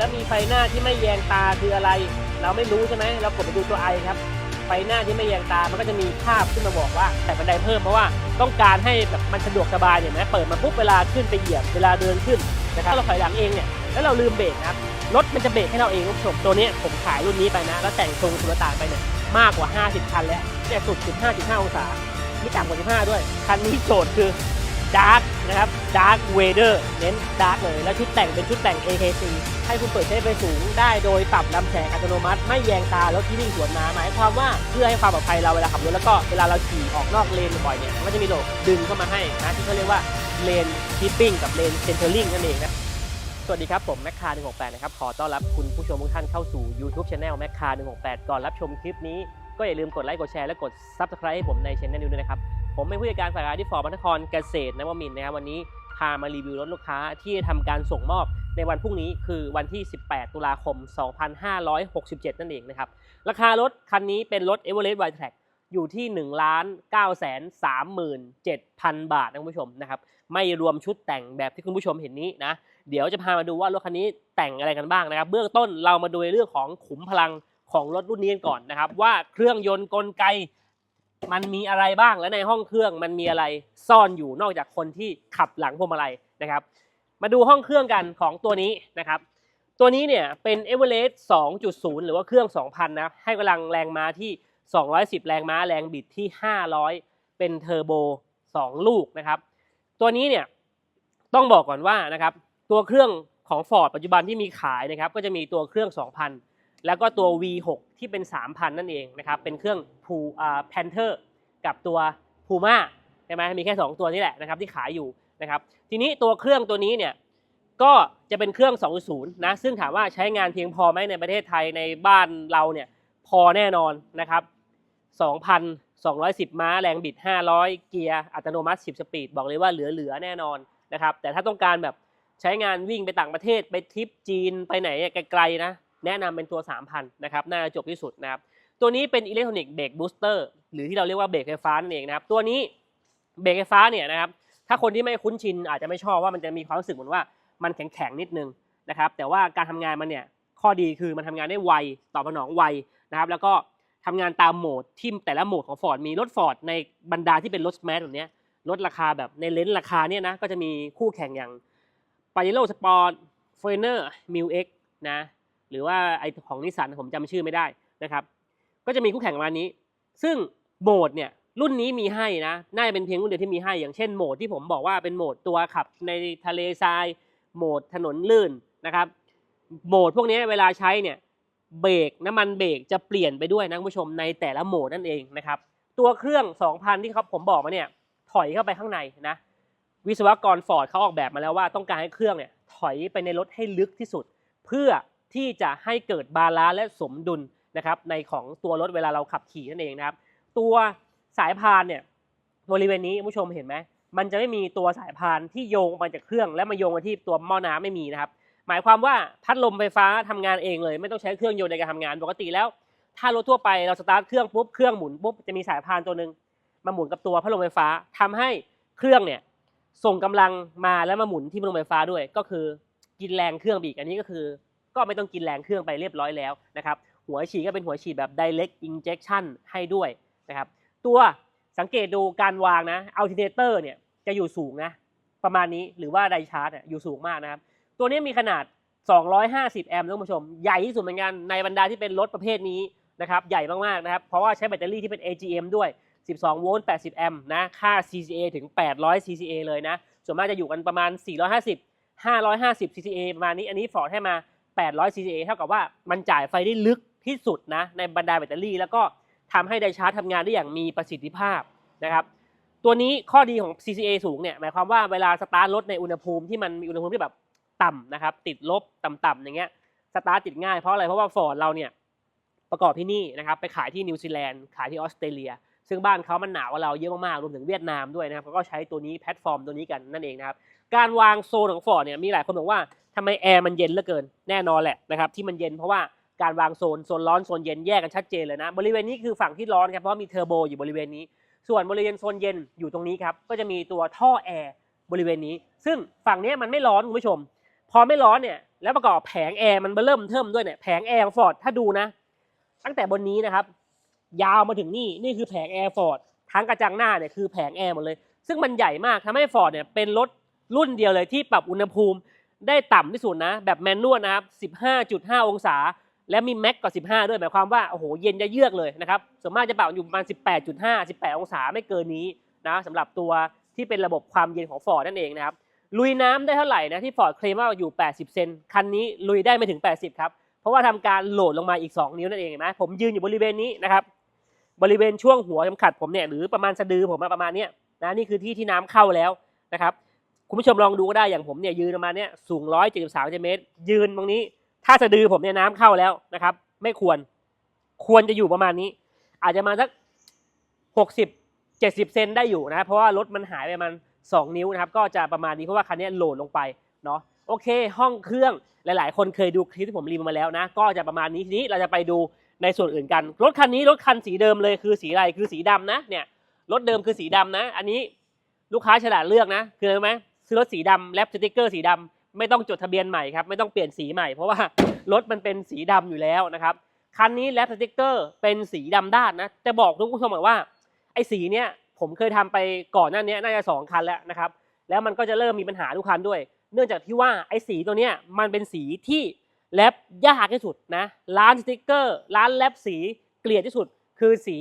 แล้วมีไฟหน้าที่ไม่แยงตาคืออะไร เราไม่รู้ใช่ไหมเรากดไปดูตัวไอครับ ไฟหน้าที่ไม่แยงตามันก็จะมีภาพขึ้นมาบอกว่าแต่บันไดเพิ่มเพราะว่าต้องการให้แบบมันสะดวกสบายเนี่ยนะเปิดมาปุ๊บเวลาขึ้นไปเหยียบเวลาเดินขึ้นนะครับเราถอยหลังเองเนี่ยแล้วเราลืมเบรกนะครับรถมันจะเบรกให้เราเองคุณผู้ชมตัวเนี้ยผมขายรุ่นนี้ไปนะ แล้วแต่งทรงสุลต่านไปเนี่ยมากกว่า 50 คันแล้วเนี่ยสุด 15.5 องศาไม่ต่ำกว่า 15 ด้วย คันนี้โจทย์คือดาร์ก นะครับดาร์กเวเดอร์เน้นดาร์กเลย แล้วชุดแต่งเป็นชุดแต่ง AKC ให้คุณเปิดใช้ไฟสูงได้โดยปรับลำแสงอัตโนมัติ ไม่แยงตารถที่วิ่งสวนมาหมายความว่าเพื่อให้ความปลอดภัยเราเวลาขับรถแล้วก็เวลาเราขี่ออกนอกเลนบ่อยเนี่ยมันจะมีโหลดดึงเข้ามาให้นะที่เขาเรียกว่าเลนคีปปิ้งกับเลนเซนเตอร์ลิงนั่นเองนะสวัสดีครับผมแมคคา168 นะครับ ขอต้อนรับคุณผู้ชมทุกท่านเข้าสู่ YouTube Channel แมคคา168 ก่อนรับชมคลิปนี้ ก็อย่าลืมกดไลค์กดแชร์และกด Subscribe ให้ผมในช่องนี้ด้วยนะครับ ผมเป็นผู้จัดการฝ่ายการที่ฟอร์มนครเกษตรนวมินนะครับวันนี้พามารีวิวรถลูกค้าที่ทำการส่งมอบในวันพรุ่งนี้คือวันที่ 18 ตุลาคม 2567 นั่นเองนะครับ ราคารถคันนี้เป็นรถ e v e r e s t w i d e Track อยู่ที่ 1,937,000 บาทนะคุณผู้ชมนะครับไม่รวมชุดแต่งแบบที่คุณผู้ชมเห็นนี้นะ เดี๋ยวจะพามาดูว่ารถคันนี้แต่งอะไรกันบ้างนะครับ เบื้องต้นเรามาดูเรื่องของขุมพลังของรถรุ่นนี้กันก่อนนะครับ ว่าเครื่องยนต์กลไก มันมีอะไรบ้างและในห้องเครื่องมันมีอะไรซ่อนอยู่นอกจากคนที่ขับหลังพวงมาลัยนะครับ มาดูห้องเครื่องกันของตัวนี้นะครับ ตัวนี้เนี่ยเป็น e v e r e s t 2.0 หรือว่าเครื่อง 2,000 นะให้กำลังแรงม้าที่ 210 แรงม้าแรงบิดที่ 500 เป็นเทอร์โบ 2 ลูกนะครับ ตัวนี้เนี่ยต้องบอกก่อนว่านะครับตัวเครื่องของ Ford ปัจจุบันที่มีขายนะครับก็จะมีตัวเครื่อง 2,000 แล้วก็ตัว V6 ที่เป็น 3,000 นั่นเองนะครับ เป็นเครื่อง Pu อ่า Panther กับตัว Puma ใช่ไหมมีแค่ 2 ตัวนี่แหละนะครับที่ขายอยู่นะครับ ทีนี้ตัวเครื่องตัวนี้เนี่ยก็จะเป็นเครื่อง 2.0 นะ ซึ่งถามว่าใช้งานเพียงพอไหมในประเทศไทยในบ้านเราเนี่ยพอแน่นอนนะครับ 2,210 ม้าแรงบิด 500 เกียร์อัตโนมัติ 10 สปีด บอกเลยว่าเหลือๆแน่นอนนะครับ แต่ถ้าต้องการแบบใช้งานวิ่งไปต่างประเทศไปทริปจีนไปไหนไกลๆนะ แนะนำเป็นตัว 3,000 นะครับ น่าจะจบที่สุดนะครับ ตัวนี้เป็นอิเล็กทรอนิกส์เบรกบูสเตอร์หรือที่เราเรียกว่าเบรกไฟฟ้านั่นเองนะครับ ตัวนี้เบรกไฟฟ้าเนี่ยนะครับ ถ้าคนที่ไม่คุ้นชินอาจจะไม่ชอบว่ามันจะมีความรู้สึกเหมือนว่ามันแข็งๆนิดนึงนะครับ แต่ว่าการทำงานมันเนี่ยข้อดีคือมันทำงานได้ไวตอบสนองไวนะครับ แล้วก็ทำงานตามโหมดที่แต่ละโหมดของ Ford มีรถ Ford ในบรรดาที่เป็นรถแมสแบบนี้ลดราคาแบบในเลนส์ราคาเนี่ยนะก็จะมีคู่แข่งอย่างปาเ e โ o สปอร์ตเฟเนอร์มิวเอ็กนะ หรือว่าไอของนิสสันผมจำชื่อไม่ได้นะครับ ก็จะมีคู่แข่งประมาณนี้ ซึ่งโหมดเนี่ยรุ่นนี้มีให้นะ น่าจะเป็นเพียงรุ่นเดียวที่มีให้ อย่างเช่นโหมดที่ผมบอกว่าเป็นโหมดตัวขับในทะเลทราย โหมดถนนลื่นนะครับ โหมดพวกนี้เวลาใช้เนี่ยเบรกน้ำมันเบรกจะเปลี่ยนไปด้วยนะคุณผู้ชมในแต่ละโหมดนั่นเองนะครับ ตัวเครื่อง 2,000 ที่เขาผมบอกมาเนี่ยถอยเข้าไปข้างในนะ วิศวกรฟอร์ดเขาออกแบบมาแล้วว่าต้องการให้เครื่องเนี่ยถอยไปในรถให้ลึกที่สุด เพื่อ ที่จะให้เกิดบาลานซ์และสมดุลนะครับในของตัวรถเวลาเราขับขี่นั่นเองนะครับ ตัวสายพานเนี่ยบริเวณนี้ผู้ชมเห็นไหมมันจะไม่มีตัวสายพานที่โยงมาจากเครื่อง และมาโยงมาที่ตัวหม้อน้ำไม่มีนะครับ หมายความว่าพัดลมไฟฟ้าทำงานเองเลย ไม่ต้องใช้เครื่องยนต์ในการทำงานปกติแล้ว ถ้ารถทั่วไปเราสตาร์ทเครื่องปุ๊บเครื่องหมุนปุ๊บจะมีสายพานตัวหนึ่งมาหมุนกับตัวพัดลมไฟฟ้าทำให้เครื่องเนี่ยส่งกำลังมาแล้วมาหมุนที่พัดลมไฟฟ้าด้วย ก็คือกินแรงเครื่องไปอีกอันนี้ก็คือ ก็ไม่ต้องกินแรงเครื่องไปเรียบร้อยแล้วนะครับหัวฉีดก็เป็นหัวฉีดแบบ direct injection ให้ด้วยนะครับตัวสังเกตดูการวางนะ alternator เนี่ยจะอยู่สูงนะประมาณนี้หรือว่าไดชาร์จอยู่สูงมากนะครับตัวนี้มีขนาด 250 แอมป์นะคุณผู้ชม ใหญ่ที่สุดเหมือนกันในบรรดาที่เป็นรถประเภทนี้นะครับใหญ่มากๆนะครับเพราะว่าใช้แบตเตอรี่ที่เป็น AGM ด้วย 12 โวลต์ 80 แอมป์นะค่า CCA ถึง 800 CCA เลยนะส่วนมากจะอยู่กันประมาณ 450 550 CCA ประมาณนี้อันนี้ฟอร์ดให้มา 800 CCA เท่ากับว่ามันจ่ายไฟได้ลึกที่สุดนะในบรรดาแบตเตอรี่ แล้วก็ทำให้ไดชาร์จทำงานได้อย่างมีประสิทธิภาพนะครับตัวนี้ข้อดีของ CCA สูงเนี่ยหมายความว่าเวลาสตาร์ทรถในอุณหภูมิที่มันมีอุณหภูมิที่แบบต่ำนะครับติดลบต่ำๆอย่างเงี้ยสตาร์ทติดง่ายเพราะอะไรเพราะว่าฟอร์ดเราเนี่ยประกอบที่นี่นะครับไปขายที่นิวซีแลนด์ขายที่ออสเตรเลีย ซึ่งบ้านเขามันหนาวกว่าเราเยอะมากๆรวมถึงเวียดนามด้วยนะครับเขาก็ใช้ตัวนี้แพลตฟอร์มตัวนี้กันนั่นเองนะครับการวางโซนของฟอร์ดเนี่ยมีหลายคนบอกว่า ทำไมแอร์มันเย็นเหลือเกินแน่นอนแหละนะครับที่มันเย็นเพราะว่าการวางโซนโซนร้อนโซนเย็นแยกกันชัดเจนเลยนะ บริเวณนี้คือฝั่งที่ร้อนครับเพราะมีเทอร์โบอยู่บริเวณนี้ ส่วนบริเวณโซนเย็นอยู่ตรงนี้ครับก็จะมีตัวท่อแอร์บริเวณนี้ ซึ่งฝั่งนี้มันไม่ร้อนคุณผู้ชม พอไม่ร้อนเนี่ยแล้วประกอบแผงแอร์มันเริ่มเทิมด้วยเนี่ยแผงแอร์ฟอร์ดถ้าดูนะ ตั้งแต่บนนี้นะครับ ยาวมาถึงนี่นี่คือแผงแอร์ฟอร์ดทั้งกระจังหน้าเนี่ยคือแผงแอร์หมดเลย ซึ่งมันใหญ่มากทำให้ฟอร์ดเนี่ยเป็นรถรุ่นเดียวเลยที่ปรับอุณหภูมิ ได้ต่ำที่สุดนะ แบบแมนนวลนะครับ15.5 องศา และมีแม็กกว่า15 ด้วยหมายความว่าโอ้โหเย็นจะเยือกเลยนะครับส่วนมากจะปรับอยู่ประมาณ 18.5 18 องศาไม่เกินนี้นะสำหรับตัวที่เป็นระบบความเย็นของฟอร์ดนั่นเองนะครับลุยน้ำได้เท่าไหร่นะที่ฟอร์ดเคลมว่าอยู่ 80 เซนคันนี้ลุยได้ไม่ถึง 80 ครับเพราะว่าทำการโหลดลงมาอีก 2 นิ้วนั่นเองเห็นไหมผมยืนอยู่บริเวณนี้นะครับบริเวณช่วงหัวเข็มขัดผมเนี่ยหรือประมาณสะดือผมอะประมาณเนี้ยนะนี่คือที่ที่น้ำเข้าแล้วนะครับ คุณผู้ชมลองดูก็ได้อย่างผมเนี่ยยืนประมาณเนี้ยสูง173เซนติเมตร ยืนตรงนี้ ถ้าสะดือผมเนี่ยน้ำเข้าแล้วนะครับ ไม่ควรควรจะอยู่ประมาณนี้ อาจจะมาสัก60 70เซนได้อยู่นะ เพราะว่ารถมันหายไปประมาณ2นิ้วนะครับ ก็จะประมาณนี้เพราะว่าคันนี้โหลดลงไปเนาะโอเค ห้องเครื่องหลาย ๆ คนเคยดูคลิปที่ผมรีวิวมาแล้วนะ ก็จะประมาณนี้ทีนี้เราจะไปดูในส่วนอื่นกัน รถคันนี้รถคันสีเดิมเลยคือสีอะไรคือสีดำนะเนี่ยรถเดิมคือสีดำนะ อันนี้ลูกค้าฉลาดเลือกนะคืออะไรไหม ซื้อรถสีดำแลปสติกเกอร์สีดำไม่ต้องจดทะเบียนใหม่ครับไม่ต้องเปลี่ยนสีใหม่เพราะว่ารถมันเป็นสีดำอยู่แล้วนะครับคันนี้แลปสติกเกอร์เป็นสีดำด้านนะจะบอกทุกผู้ชมก่อนว่าไอ้สีเนี้ยผมเคยทำไปก่อนหน้านี้น่าจะสองคันแล้วนะครับแล้วมันก็จะเริ่มมีปัญหาทุกคันด้วย เนื่องจากที่ว่าไอ้สีตัวเนี้ยมันเป็นสีที่แรปยากที่สุดนะร้านสติกเกอร์ร้านแรปสีเกลียดที่สุด คือสี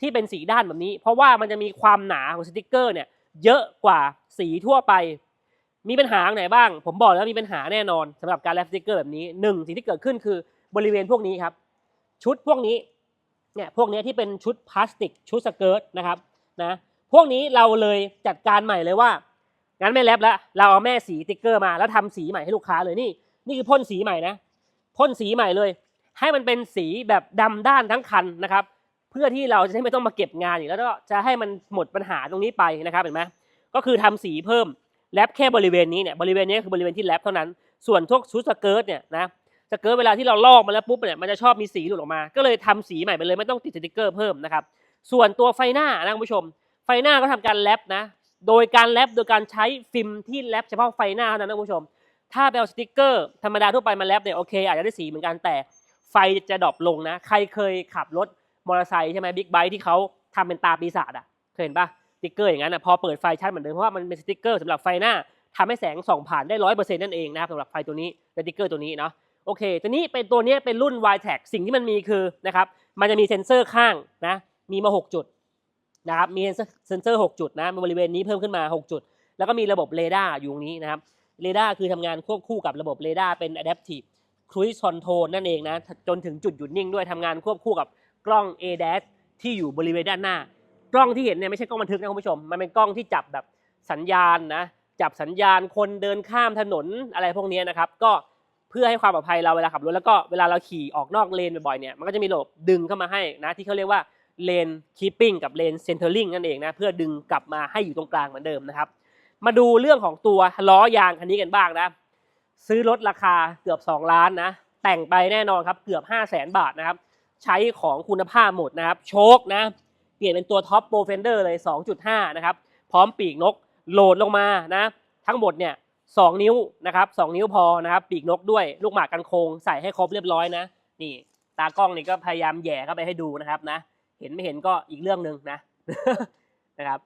ที่เป็นสีด้านแบบนี้ เพราะว่ามันจะมีความหนาของสติกเกอร์เนี่ยเยอะกว่าสีทั่วไป มีปัญหาไหนบ้าง ผมบอกแล้วมีปัญหาแน่นอนสำหรับการแรปสติกเกอร์แบบนี้หนึ่งสิ่งที่เกิดขึ้นคือบริเวณพวกนี้ครับ ชุดพวกนี้เนี่ยพวกนี้ที่เป็นชุดพลาสติกชุดสเกิร์ตนะครับนะพวกนี้เราเลยจัดการใหม่เลยว่างั้นไม่แรปแล้วเราเอาแม่สีสติ๊กเกอร์มาแล้วทำสีใหม่ให้ลูกค้าเลยนี่ นี่คือพ่นสีใหม่นะพ่นสีใหม่เลย ให้มันเป็นสีแบบดำด้านทั้งคันนะครับ เพื่อที่เราจะไม่ต้องมาเก็บงานอีกแล้วก็จะให้มันหมดปัญหาตรงนี้ไปนะครับเห็นไหมก็คือทำสีเพิ่ม แรปแค่บริเวณนี้เนี่ยบริเวณนี้คือบริเวณที่แรปเท่านั้น ส่วนทุกชุดสเกิร์ตเนี่ยนะสเกิร์ตเวลาที่เราลอกมาแล้วปุ๊บเนี่ยมันจะชอบมีสีหลุดออกมา ก็เลยทำสีใหม่ไปเลยไม่ต้องติดสติกเกอร์เพิ่มนะครับส่วนตัวไฟหน้านะคุณผู้ชม ไฟหน้าก็ทำการแรปนะโดยการแรปโดยการใช้ฟิล์มที่แรปเฉพาะไฟหน้าเท่านั้นนะคุณผู้ชม ถ้าไปเอาสติกเกอร์ธรรมดาทั่วไปมาแรปเนี่ยโอเคอาจจะได้สีเหมือนกันแต่ไฟจะดรอปลงนะ ใครเคยขับรถมอเตอร์ไซค์ใช่ไหมบิ๊กไบค์ที่เขาทำเป็นตาปีศาจอะเคยเห็นปะ ติ๊กเกอร์อย่างนั้นอะพอเปิดไฟชัดเหมือนเดิมเพราะว่ามันเป็นสติ๊กเกอร์สำหรับไฟหน้าทำให้แสงส่องผ่านได้ร้อยเปอร์เซ็นต์นั่นเองนะครับสำหรับไฟตัวนี้สติ๊กเกอร์ตัวนี้เนาะโอเคตัวนี้เป็นตัวนี้เป็นรุ่น y t a g สิ่งที่มันมีคือนะครับมันจะมีเซ็นเซอร์ข้างนะมีมา 6 จุดนะครับมีเซ็นเซอร์ 6 จุดนะบริเวณนี้เพิ่มขึ้นมา 6 จุด แล้วก็มีระบบเรดาร์อยู่ตรงนี้นะครับเรดาร์คือทำงานควบคู่กับระบบเรดาร์เป็น adaptive cruise control นั่นเองนะจนถึงจุดหยุดนิ่งด้วยทำงานควบคู่กับกล้อง ADAS ที่อยู่บริเวณด้านหน้า กล้องที่เห็นเนี่ยไม่ใช่กล้องบันทึกนะคุณผู้ชม มันเป็นกล้องที่จับแบบสัญญาณนะ จับสัญญาณคนเดินข้ามถนนอะไรพวกนี้นะครับ ก็เพื่อให้ความปลอดภัยเราเวลาขับรถแล้วก็เวลาเราขี่ออกนอกเลนบ่อยๆเนี่ย มันก็จะมีระบบดึงเข้ามาให้นะที่เขาเรียกว่าเลนคีปปิ้งกับเลนเซนเตอร์ลิงนั่นเองนะเพื่อดึงกลับมาให้อยู่ตรงกลางเหมือนเดิมนะครับ มาดูเรื่องของตัวล้อยางคันนี้กันบ้างนะ ซื้อรถราคาเกือบ 2 ล้านนะ แต่งไปแน่นอนครับเกือบ 5 0 0แสนบาทนะครับ ใช้ของคุณภาพหมดนะครับ โชคนะ ลี่ยนเป็นตัวท็อปโปรเฟนเดอร์เลย 2.5 นะครับ พร้อมปีกนกโหลดลงมานะ ทั้งหมดเนี่ย2นิ้วนะครับ2นิ้วพอนะครับ ปีกนกด้วยลูกหมากกันโคงใส่ให้ครบเรียบร้อยนะ นี่ ตากล้องนี่ก็พยายามแย่เข้าไปให้ดูนะครับนะ เห็นไม่เห็นก็อีกเรื่องหนึ่งนะนะครับ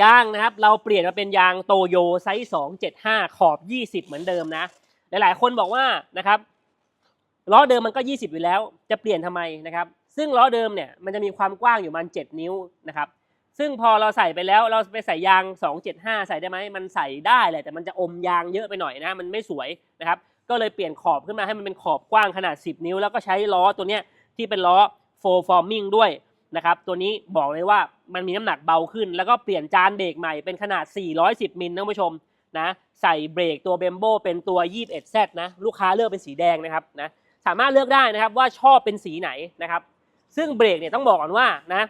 ยางนะครับ เราเปลี่ยนมาเป็นยางโตโยไซส์275 ขอบ 20 เหมือนเดิมนะ หลายๆ คนบอกว่านะครับล้อเดิมมันก็ 20 อยู่แล้ว จะเปลี่ยนทำไมนะครับ ซึ่งล้อเดิมเนี่ยมันจะมีความกว้างอยู่มัน 7 นิ้วนะครับ ซึ่งพอเราใส่ไปแล้วเราไปใส่ยาง 275 ใส่ได้ไหมมันใส่ได้แหละแต่มันจะอมยางเยอะไปหน่อยนะ มันไม่สวยนะครับ ก็เลยเปลี่ยนขอบขึ้นมาให้มันเป็นขอบกว้างขนาด 10 นิ้ว แล้วก็ใช้ล้อตัวเนี้ยที่เป็นล้อ full forming ด้วยนะครับ ตัวนี้บอกเลยว่ามันมีน้ำหนักเบาขึ้น แล้วก็เปลี่ยนจานเบรกใหม่เป็นขนาด 410 มิลนะคุณผู้ชมนะใส่เบรกตัวเบมโบเป็นตัว 21Z นะลูกค้าเลือกเป็นสีแดงนะครับนะสามารถเลือกได้นะครับว่าชอบเป็นสีไหนนะครับ ซึ่งเบรกเนี่ยต้องบอกก่อนว่านะ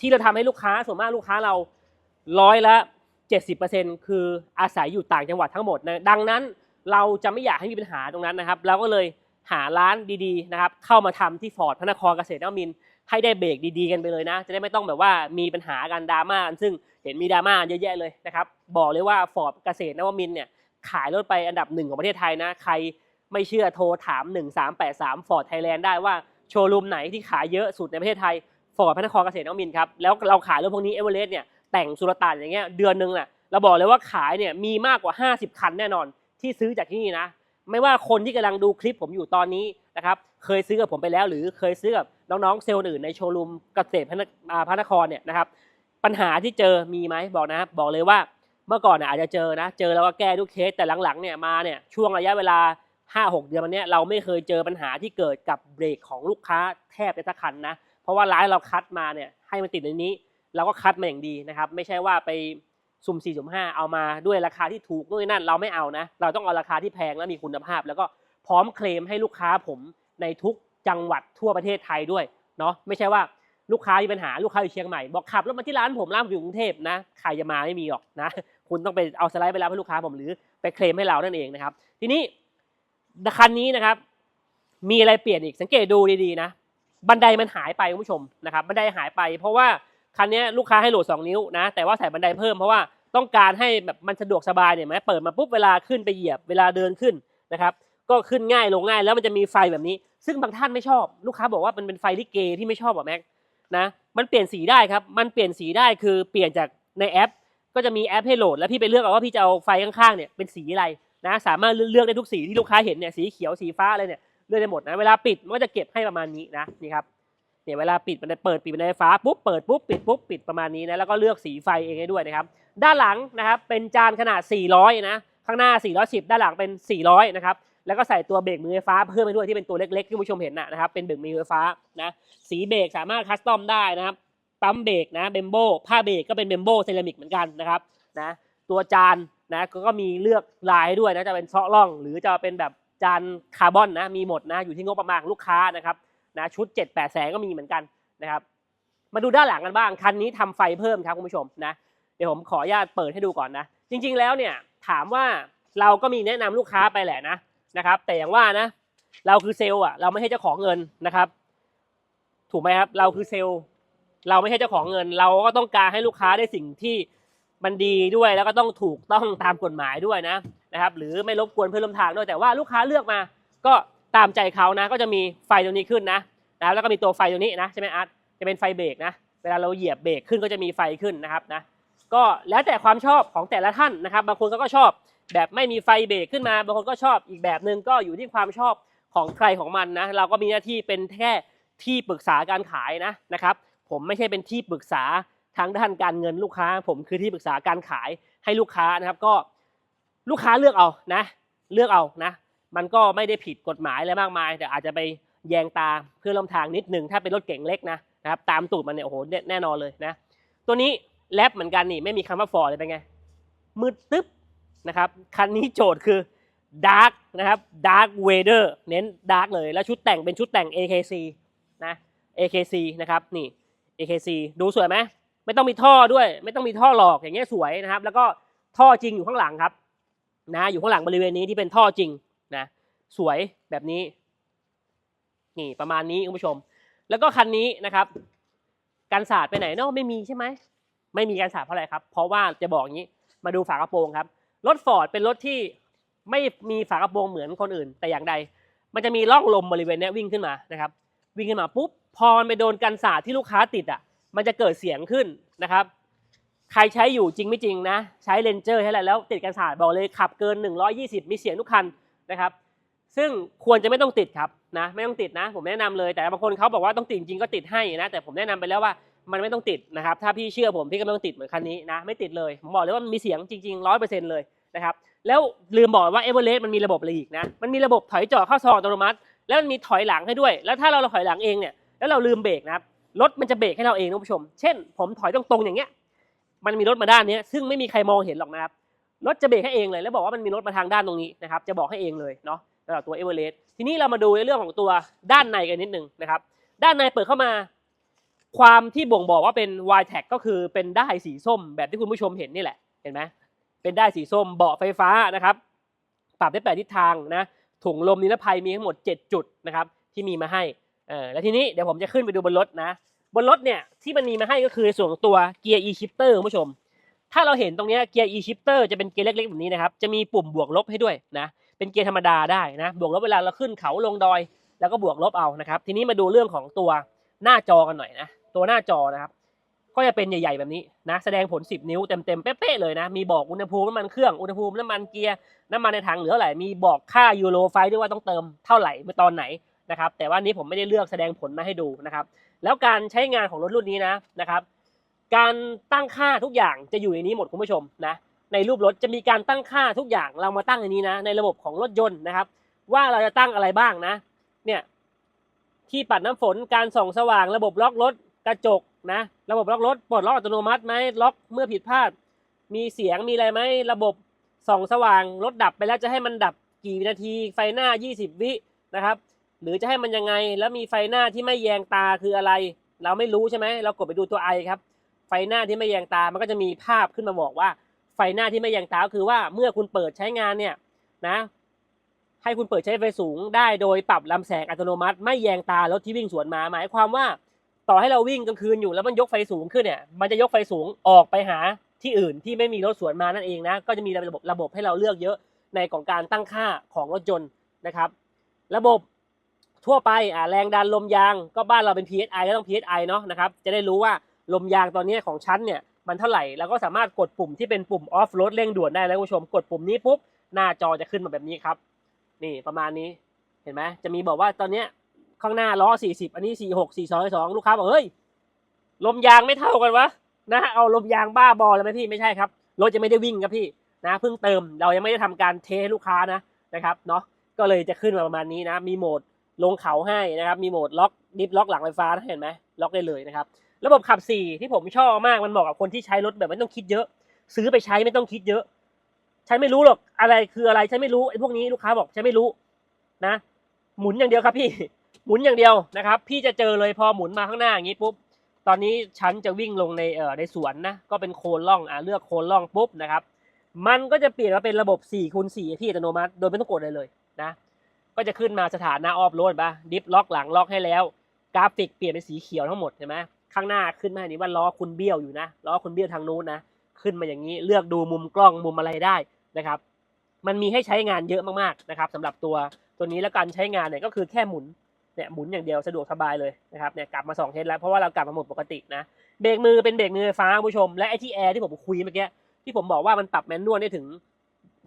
ที่เราทำให้ลูกค้าส่วนมากลูกค้าเราร้อยละ 70%คืออาศัยอยู่ต่างจังหวัดทั้งหมดนะดังนั้นเราจะไม่อยากให้มีปัญหาตรงนั้นนะครับเราก็เลยหาร้านดีๆนะครับเข้ามาทำที่ฟอร์ดพระนครเกษตรนมินให้ได้เบรกดีๆกันไปเลยนะ จะได้ไม่ต้องแบบว่ามีปัญหากันดราม่ากันซึ่งเห็นมีดราม่าเยอะแยะเลยนะครับบอกเลยว่าฟอร์ดเกษตรนวมินเนี่ยขายรถไปอันดับหนึ่งของประเทศไทยนะ ใครไม่เชื่อโทรถาม 1383 Ford Thailand ได้ว่า โชว์รูมไหนที่ขายเยอะสุดในประเทศไทยฟอร์ดพระนครเกษตรนวมินครับแล้วเราขายรถพวกนี้เอเวอเรสต์เนี่ยแต่งสุรต่านอย่างเงี้ยเดือนนึงน่ะเราบอกเลยว่าขายเนี่ยมีมากกว่า 50 คันแน่นอนที่ซื้อจากที่นี่นะ ไม่ว่าคนที่กำลังดูคลิปผมอยู่ตอนนี้นะครับเคยซื้อกับผมไปแล้ว หรือเคยซื้อกับน้องๆเซลล์อื่นในโชว์รูมเกษตรพระนครเนี่ยนะครับปัญหาที่เจอมีไหมบอกนะบบอกเลยว่าเมื่อก่อนเนี่ยอาจจะเจอนะ เจอแล้วก็แก้ทุกเคสแต่หลังๆเนี่ยมาเนี่ยช่วงระยะเวลา 5-6 เดือนมาเนี้ยเราไม่เคยเจอปัญหาที่เกิดกับเบรกของลูกค้าแทบจะสักคันนะ เพราะว่าร้านเราคัดมาเนี่ยให้มันติดในนี้ เราก็คัดมาอย่างดีนะครับ ไม่ใช่ว่าไปสุ่ม4สุ่ม5เอามาด้วยราคาที่ถูกด้วยนั่นเราไม่เอานะ เราต้องเอาราคาที่แพงและมีคุณภาพ แล้วก็พร้อมเคลมให้ลูกค้าผมในทุกจังหวัดทั่วประเทศไทยด้วยเนาะไม่ใช่ว่าลูกค้ามีปัญหาลูกค้าอยู่เชียงใหม่บอกขับรถมาที่ร้านผมร้านผมอยู่กรุงเทพนะใครจะมาไม่มีหรอกนะ คุณต้องไปเอาสไลด์ไปรับให้ลูกค้าผมหรือไปเคลมให้เรานั่นเองนะครับ ทีนี้ คันนี้นะครับ มีอะไรเปลี่ยนอีกสังเกตดูดีๆนะ บันไดมันหายไปคุณผู้ชมนะครับ บันไดหายไป เพราะว่าคันนี้ลูกค้าให้โหลด 2 นิ้วนะ แต่ว่าใส่บันไดเพิ่มเพราะว่าต้องการให้แบบมันสะดวกสบายเนี่ยไหมเปิดมาปุ๊บเวลาขึ้นไปเหยียบเวลาเดินขึ้นนะครับ ก็ขึ้นง่ายลงง่ายแล้วมันจะมีไฟแบบนี้ ซึ่งบางท่านไม่ชอบ ลูกค้าบอกว่ามันเป็นไฟลิเกที่ไม่ชอบอะแม็กนะ มันเปลี่ยนสีได้ครับ มันเปลี่ยนสีได้คือเปลี่ยนจากในแอป ก็จะมีแอปให้โหลด แล้วพี่ไปเลือกเอาว่าพี่จะเอาไฟข้างๆเนี่ยเป็นสีอะไร นะสามารถเลือกได้ทุกสีที่ลูกค้าเห็นเนี่ยสีเขียวสีฟ้าอะไรเนี่ยเลือกได้หมดนะเวลาปิดมันก็จะเก็บให้ประมาณนี้นะนี่ครับเนี่ยเวลาปิดมันจะเปิดปิดบันไฟฟ้าปุ๊บเปิดปุ๊บปิดปุ๊บปิดประมาณนี้นะแล้วก็เลือกสีไฟเองให้ด้วยนะครับด้านหลังนะครับเป็นจานขนาด 400 นะข้างหน้า 410 ด้านหลังเป็น 400 นะครับแล้วก็ใส่ตัวเบรกมือไฟฟ้าเพิ่มไปด้วยที่เป็นตัวเล็กๆที่ผู้ชมเห็นนะนะครับเป็นเบรกมือไฟฟ้านะสีเบรกสามารถคัสตอมได้นะครับปั๊มเบรกนะเบมโบผ้าเบรกก็เป็นเบมโบเซรามิกเหมือนกันนะครับนะตัวจาน นะก็ก็มีเลือกลายด้วยนะจะเป็นเซาะล่อง หรือจะเป็นแบบจานคาร์บอนนะมีหมดนะอยู่ที่งบประมาณลูกค้านะครับนะชุด 7-8แสนก็มีเหมือนกันนะครับมาดูด้านหลังกันบ้างคันนี้ทำไฟเพิ่มครับคุณผู้ชมนะเดี๋ยวผมขออนุญาตเปิดให้ดูก่อนนะ จริง ๆแล้วเนี่ยถามว่าเราก็มีแนะนำลูกค้าไปแหละนะนะครับ แต่อย่างว่านะ เราคือเซลล์อะเราไม่ใช่เจ้าของเงินนะครับ ถูกไหมครับเราคือเซลล์ เราไม่ใช่เจ้าของเงิน เราก็ต้องการให้ลูกค้าได้สิ่งที่ มันดีด้วยแล้วก็ต้องถูกต้องตามกฎหมายด้วยนะนะครับ หรือไม่รบกวนเพื่อนร่วมทางด้วยแต่ว่าลูกค้าเลือกมา ก็ตามใจเขานะ ก็จะมีไฟตรงนี้ขึ้นนะนะแล้วก็มีตัวไฟตรงนี้นะใช่ไหมอาร์ตจะเป็นไฟเบรกนะ เวลาเราเหยียบเบรกขึ้นก็จะมีไฟขึ้นนะครับนะก็แล้วแต่ความชอบของแต่ละท่านนะครับ บางคนก็ชอบแบบไม่มีไฟเบรกขึ้นมา บางคนก็ชอบอีกแบบหนึ่งก็อยู่ที่ความชอบของใครของมันนะ เราก็มีหน้าที่เป็นแค่ที่ปรึกษาการขายนะนะครับ ผมไม่ใช่เป็นที่ปรึกษา ทางด้านการเงินลูกค้า ผมคือที่ปรึกษาการขายให้ลูกค้านะครับก็ลูกค้าเลือกเอานะ เลือกเอานะ มันก็ไม่ได้ผิดกฎหมายอะไรมากมาย แต่อาจจะไปแยงตาเพื่อนร่วมทางนิดหนึ่งถ้าเป็นรถเก่งเล็กนะนะครับตามตูดมันเนี่ยโอ้โหแน่นอนเลยนะ ตัวนี้แรปเหมือนกันนี่ไม่มีคำว่าฟอร์เลยเป็นไงมืดตึ๊บนะครับคันนี้โจทย์คือดาร์กนะครับดาร์กเวเดอร์เน้นดาร์กเลยแล้วชุดแต่งเป็นชุดแต่ง AKC นะ AKC นะครับนี่ AKC ดูสวยไหม ไม่ต้องมีท่อด้วย ไม่ต้องมีท่อหลอกอย่างเงี้ยสวยนะครับ แล้วก็ท่อจริงอยู่ข้างหลังครับ นะอยู่ข้างหลังบริเวณนี้ที่เป็นท่อจริงนะสวยแบบนี้นี่ประมาณนี้คุณผู้ชม แล้วก็คันนี้นะครับการสาดไปไหนเนาะไม่มีใช่ไหมไม่มีการสาดเพราะอะไรครับ เพราะว่าจะบอกงี้มาดูฝากระโปรงครับรถฟอร์ดเป็นรถที่ไม่มีฝากระโปรงเหมือนคนอื่น แต่อย่างใด มันจะมีร่องลมบริเวณนี้วิ่งขึ้นมานะครับ วิ่งขึ้นมาปุ๊บพอมันไปโดนกันสาดที่ลูกค้าติดอะ มันจะเกิดเสียงขึ้นนะครับ ใครใช้อยู่จริงไม่จริงนะ ใช้เลนเจอร์ใช่แหละแล้วติดกันสาดบอกเลยขับเกิน 120 มีเสียงทุกคันนะครับ ซึ่งควรจะไม่ต้องติดครับนะไม่ต้องติดนะ ผมแนะนำเลยแต่บางคนเขาบอกว่าต้องติดจริงก็ติดให้นะแต่ผมแนะนำไปแล้วว่ามันไม่ต้องติดนะครับ ถ้าพี่เชื่อผมพี่ก็ไม่ต้องติดเหมือนคันนี้นะไม่ติดเลยผมบอกเลยว่ามันมีเสียงจริงๆร้อยเปอร์เซ็นต์เลยนะครับแล้วลืมบอกว่าเอเวอเรสต์มันมีระบบอะไรอีกนะมันมีระบบถอยจอดเข้าซองอัตโนมัติ แล้วมันมีถอยหลังให้ด้วย แล้วถ้าเราถอยหลังเองเนี่ยแล้วเราลืมเบรกนะครับ รถมันจะเบรกให้เราเองนะผู้ชม เช่น ผมถอยตรงๆอย่างเงี้ย มันมีรถมาด้านนี้ซึ่งไม่มีใครมองเห็นหรอกนะครับ รถจะเบรกให้เองเลย แล้วบอกว่ามันมีรถมาทางด้านตรงนี้นะครับ จะบอกให้เองเลยเนาะสำหรับตัวเอเวอเรสต์ทีนี้เรามาดูในเรื่องของตัวด้านในกันนิดนึงนะครับ ด้านในเปิดเข้ามา ความที่บ่งบอกว่าเป็น y t a g ก็คือเป็นได้สีส้มแบบที่คุณผู้ชมเห็นนี่แหละ เห็นไหมเป็นได้สีส้มเบาะไฟฟ้านะครับ ปรับได้แปดทิศทางนะ ถุงลมนิรภัยมีทั้งหมด 7 จุดนะครับที่มีมาให้ เออแล้วทีนี้เดี๋ยวผมจะขึ้นไปดูบนรถนะ บนรถเนี่ยที่มันมีมาให้ก็คือส่วนตัวเกียร์ e shifter คุณผู้ชม ถ้าเราเห็นตรงนี้เกียร์ e shifter จะเป็นเกียร์เล็กๆแบบนี้นะครับ จะมีปุ่มบวกลบให้ด้วยนะ เป็นเกียร์ธรรมดาได้นะ บวกลบเวลาเราขึ้นเขาลงดอย แล้วก็บวกลบเอานะครับ ทีนี้มาดูเรื่องของตัวหน้าจอกันหน่อยนะ ตัวหน้าจอนะครับ ก็จะเป็นใหญ่ ๆแบบนี้นะ แสดงผล 10 นิ้วเต็มๆเป๊ะๆเลยนะ มีบอกอุณหภูมิน้ำมันเครื่อง อุณหภูมิน้ำมันเกียร์ น้ำมันในถังเหลือเท่าไหร่ มีบอกค่ายูโรไฟด้วยว่าต้องเติมเท่าไหร่เมื่อตอนไหน นะครับแต่ว่านี้ผมไม่ได้เลือกแสดงผลมาให้ดูนะครับ แล้วการใช้งานของรถรุ่นนี้นะนะครับ การตั้งค่าทุกอย่างจะอยู่ในนี้หมดคุณผู้ชมนะในรูปรถจะมีการตั้งค่าทุกอย่างเรามาตั้งในนี้นะ ในระบบของรถยนต์นะครับ ว่าเราจะตั้งอะไรบ้างนะ เนี่ยที่ปัดน้ำฝนการส่องสว่าง ระบบล็อกรถกระจกนะ ระบบล็อกรถปลดล็อกอัตโนมัติไหมล็อกเมื่อผิดพลาด มีเสียงมีอะไรไหมระบบส่องสว่างรถดับไปแล้วจะให้มันดับกี่นาทีไฟหน้า 20 วินะครับ หรือจะให้มันยังไงแล้วมีไฟหน้าที่ไม่แยงตาคืออะไร เราไม่รู้ใช่ไหมเรากดไปดูตัวไอครับไฟหน้าที่ไม่แยงตามันก็จะมีภาพขึ้นมาบอกว่า ไฟหน้าที่ไม่แยงตาคือว่าเมื่อคุณเปิดใช้งานเนี่ยนะ ให้คุณเปิดใช้ไฟสูงได้โดยปรับลำแสงอัตโนมัติ ไม่แยงตารถที่วิ่งสวนมาหมายความว่า ต่อให้เราวิ่งกลางคืนอยู่แล้วมันยกไฟสูงขึ้นเนี่ยมันจะยกไฟสูงออกไปหาที่อื่นที่ไม่มีรถสวนมานั่นเองนะก็จะมีระบบระบบให้เราเลือกเยอะในของการตั้งค่าของรถยนต์นะครับ ระบบ ทั่วไปอ่าแรงดันลมยางก็บ้านเราเป็น PSI ก็ต้อง PSI เนาะนะครับจะได้รู้ว่าลมยางตอนนี้ของชั้นเนี่ยมันเท่าไหร่แล้วก็สามารถกดปุ่มที่เป็นปุ่ม off road เร่งด่วนได้แล้วคุณผู้ชมกดปุ่มนี้ปุ๊บหน้าจอจะขึ้นมาแบบนี้ครับ นี่ประมาณนี้เห็นไหมจะมีบอกว่าตอนเนี้ยข้างหน้าล้อ 40 อันนี้ 46 42 2ลูกค้าบอกเฮ้ยลมยางไม่เท่ากันวะนะเอาลมยางบ้าบอเลยไหมพี่ไม่ใช่ครับรถจะไม่ได้วิ่งครับพี่นะเพิ่งเติมเรายังไม่ได้ทำการเทให้ลูกค้านะนะครับเนาะก็เลยจะขึ้นมาประมาณนี้นะ มีโหมด ลงเขาให้นะครับ มีโหมดล็อกดิฟล็อกหลังไฟฟ้านเห็นไหมล็อกได้เลยนะครับ ระบบขับ 4 ที่ผมชอบมากมันเหมาะกับคนที่ใช้รถแบบไม่ต้องคิดเยอะ ซื้อไปใช้ไม่ต้องคิดเยอะ ใช้ไม่รู้หรอกอะไรคืออะไรใช้ไม่รู้ไอ้พวกนี้ลูกค้าบอกใช้ไม่รู้นะ หมุนอย่างเดียวครับพี่หมุนอย่างเดียวนะครับ พี่จะเจอเลยพอหมุนมาข้างหน้าอย่างนี้ปุ๊บตอนนี้ฉันจะวิ่งลงในเอ่อในสวนนะก็เป็นโคนล่องอะเลือกโคนล่องปุ๊บนะครับ มันก็จะเปลี่ยนมาเป็นระบบ4คูณ4ที่อัตโนมัติ โดยไม่ต้องกดอะไรเลยนะ ก็จะขึ้นมาสถานะออฟโรดปะดิฟล็อกหลังล็อกให้แล้ว กราฟิกเปลี่ยนเป็นสีเขียวทั้งหมดเห็นไหมข้างหน้าขึ้นมาอันนี้ว่าล้อคุณเบี้ยวอยู่นะล้อคุณเบี้ยวทางนู้นนะขึ้นมาอย่างนี้เลือกดูมุมกล้องมุมอะไรได้นะครับ มันมีให้ใช้งานเยอะมากๆนะครับสำหรับตัวตัวนี้แล้วการใช้งานเนี่ยก็คือแค่หมุนเนี่ยหมุนอย่างเดียวสะดวกสบายเลยนะครับเนี่ยกลับมาสองเทสแล้วเพราะว่าเรากลับมาหมดปกตินะเบรกมือเป็นเบรกมือไฟฟ้าคุณผู้ชมและไอที่แอร์ที่ผมคุยเมื่อกี้ที่ผมบอกว่ามันปรับแมนนวลได้ถึง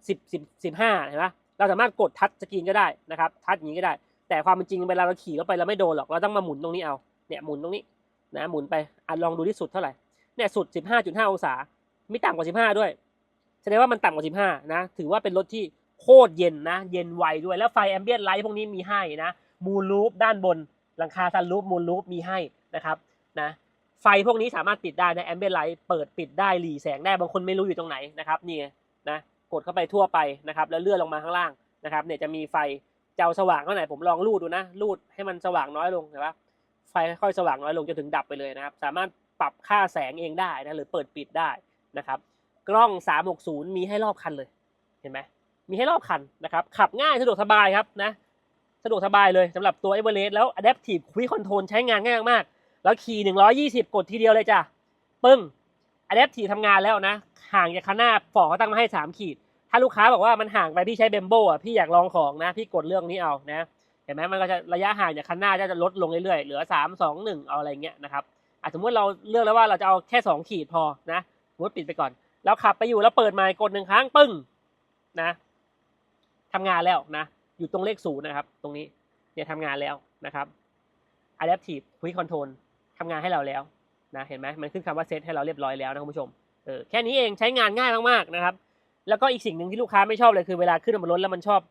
สิบสิบสิบห้าเห็นไหม เราสามารถกดทัชสกรีนก็ได้นะครับทัชอย่างนี้ก็ได้ แต่ความเป็นจริงเวลาเราขี่รถไปเราไม่โดนหรอกเราต้องมาหมุนตรงนี้เอาเนี่ยหมุนตรงนี้นะหมุนไปอะลองดูที่สุดเท่าไหร่เนี่ยสุด 15.5 องศาไม่ต่ำกว่า 15 ด้วยแสดงว่ามันต่ำกว่า 15 นะ ถือว่าเป็นรถที่โคตรเย็นนะ เย็นไวด้วย แล้วไฟแอมเบียนไลท์พวกนี้มีให้นะ มูลลูปด้านบน หลังคาซันลูปมูลลูปมีให้นะครับ นะ ไฟพวกนี้สามารถปิดได้นะแอมเบียนไลท์เปิดปิดได้หลีแสงได้ บางคนไม่รู้อยู่ตรงไหนนะครับ นี่นะ กดเข้าไปทั่วไปนะครับ แล้วเลื่อนลงมาข้างล่างนะครับ เนี่ยจะมีไฟเจ้าสว่างเท่าไหร่ผมลองรูดดูนะรูดให้มันสว่างน้อยลงเห็นปะไฟค่อยสว่างน้อยลงจนถึงดับไปเลยนะครับ สามารถปรับค่าแสงเองได้นะหรือเปิดปิดได้นะครับ กล้อง 360 มีให้รอบคันเลยเห็นไหมมีให้รอบคันนะครับ ขับง่ายสะดวกสบายครับนะสะดวกสบายเลยสำหรับตัว e v e r e s t แล้ว Adaptive Cruise Control ใช้งานง่ายมาก แล้วขี่ 120 กดทีเดียวเลยจ้ะ ปึ้ง Adaptive ทำงานแล้วนะ ห่างจากคันหน้าฝอเขาตั้งมาให้ 3 ขีด ถ้าลูกค้าบอกว่ามันห่างไปพี่ใช้เบมโบอะพี่อยากลองของนะ พี่กดเรื่องนี้เอานะเห็นไหมมันก็จะระยะห่างจากคันหน้าจะลดลงเรื่อยๆเหลือ 3 2 1 เอาอะไรเงี้ยนะครับอะสมมติเราเลือกแล้วว่าเราจะเอาแค่ 2 ขีดพอนะสมมติปิดไปก่อน แล้วขับไปอยู่แล้วเปิดไมค์กดหนึ่งครั้งปึ้งนะทำงานแล้วนะอยู่ตรงเลขศูนย์นะครับ ตรงนี้เนี่ยทำงานแล้วนะครับ Adaptive Quick Control ทำงานให้เราแล้ว นะเห็นไหมมันขึ้นคำว่าเซตให้เราเรียบร้อยแล้วนะคุณผู้ชมเออแค่นี้เองใช้งานง่ายมากๆนะครับ แล้วก็อีกสิ่งหนึ่งที่ลูกค้าไม่ชอบเลยคือเวลาขึ้นบนรถแล้วมันชอบ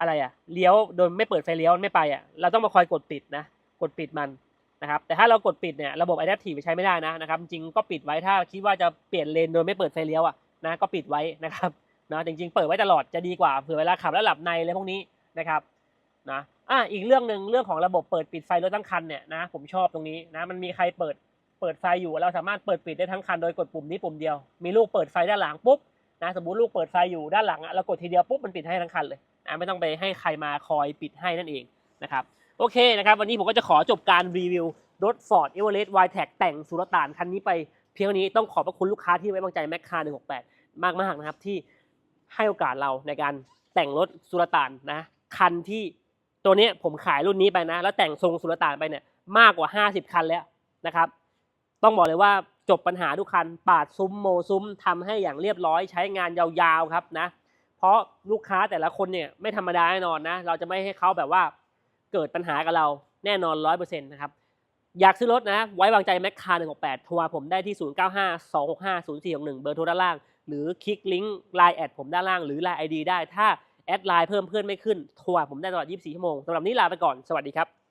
อะไรอะเลี้ยวโดยไม่เปิดไฟเลี้ยวไม่ไปอะเราต้องมาคอยกดปิดนะกดปิดมันนะครับแต่ถ้าเรากดปิดเนี่ยระบบ Adaptive ใช้ไม่ได้นะนะครับจริงก็ปิดไว้ถ้าคิดว่าจะเปลี่ยนเลนโดยไม่เปิดไฟเลี้ยวอะนะก็ปิดไว้นะครับนะจริง ๆ เปิดไว้ตลอดจะดีกว่าเผื่อเวลาขับแล้วหลับในอะไรพวกนี้นะครับนะอะอีกเรื่องหนึ่งเรื่องของระบบเปิดปิดไฟรถทั้งคันเนี่ยนะผมชอบตรงนี้นะมันมีใครเปิด เปิดไฟอยู่เราสามารถเปิดปิดได้ทั้งคันโดยกดปุ่มนี้ปุ่มเดียวมีลูกเปิดไฟด้านหลังปุ๊บนะสมมติลูกเปิดไฟอยู่ด้านหลังอะเรากดทีเดียวปุ๊บมันปิดให้ทั้งคันเลยนะไม่ต้องไปให้ใครมาคอยปิดให้นั่นเองนะครับโอเคนะครับวันนี้ผมก็จะขอจบการรีวิวรถ Ford Everest w i t e c แต่งสุรต่านคันนี้ไปเพียงเท่านี้ต้องขอบพระคุณลูกค้าที่ไว้วางใจแมคคา168 มากๆนะครับที่ให้โอกาสเราในการแต่งรถสุลต่านนะคันที่ตัวนี้ผมขายรุ่นนี้ไปนะ แล้วแต่งทรงสุลต่านไปเนี่ยมากกว่า 50 คันแล้วนะครับ ต้องบอกเลยว่าจบปัญหาทุกคันปาดซุ้มโมซุ้มทำให้อย่างเรียบร้อยใช้งานยาวๆครับนะ เพราะลูกค้าแต่ละคนเนี่ยไม่ธรรมดาแน่นอนนะ เราจะไม่ให้เขาแบบว่าเกิดปัญหากับเราแน่นอนร้อยเปอร์เซ็นต์นะครับ อยากซื้อรถนะ ไว้วางใจแมคคา168โทรหาผมได้ที่0952650461เบอร์โทรด้านล่าง หรือคลิกลิงก์ไลน์แอดผมด้านล่างหรือไลน์ไอดีได้ถ้าแอดไลน์เพิ่มเพื่อนไม่ขึ้นโทรหาผมได้ตลอด 24 ชั่วโมงสำหรับนี้ลาไปก่อน สวัสดีครับ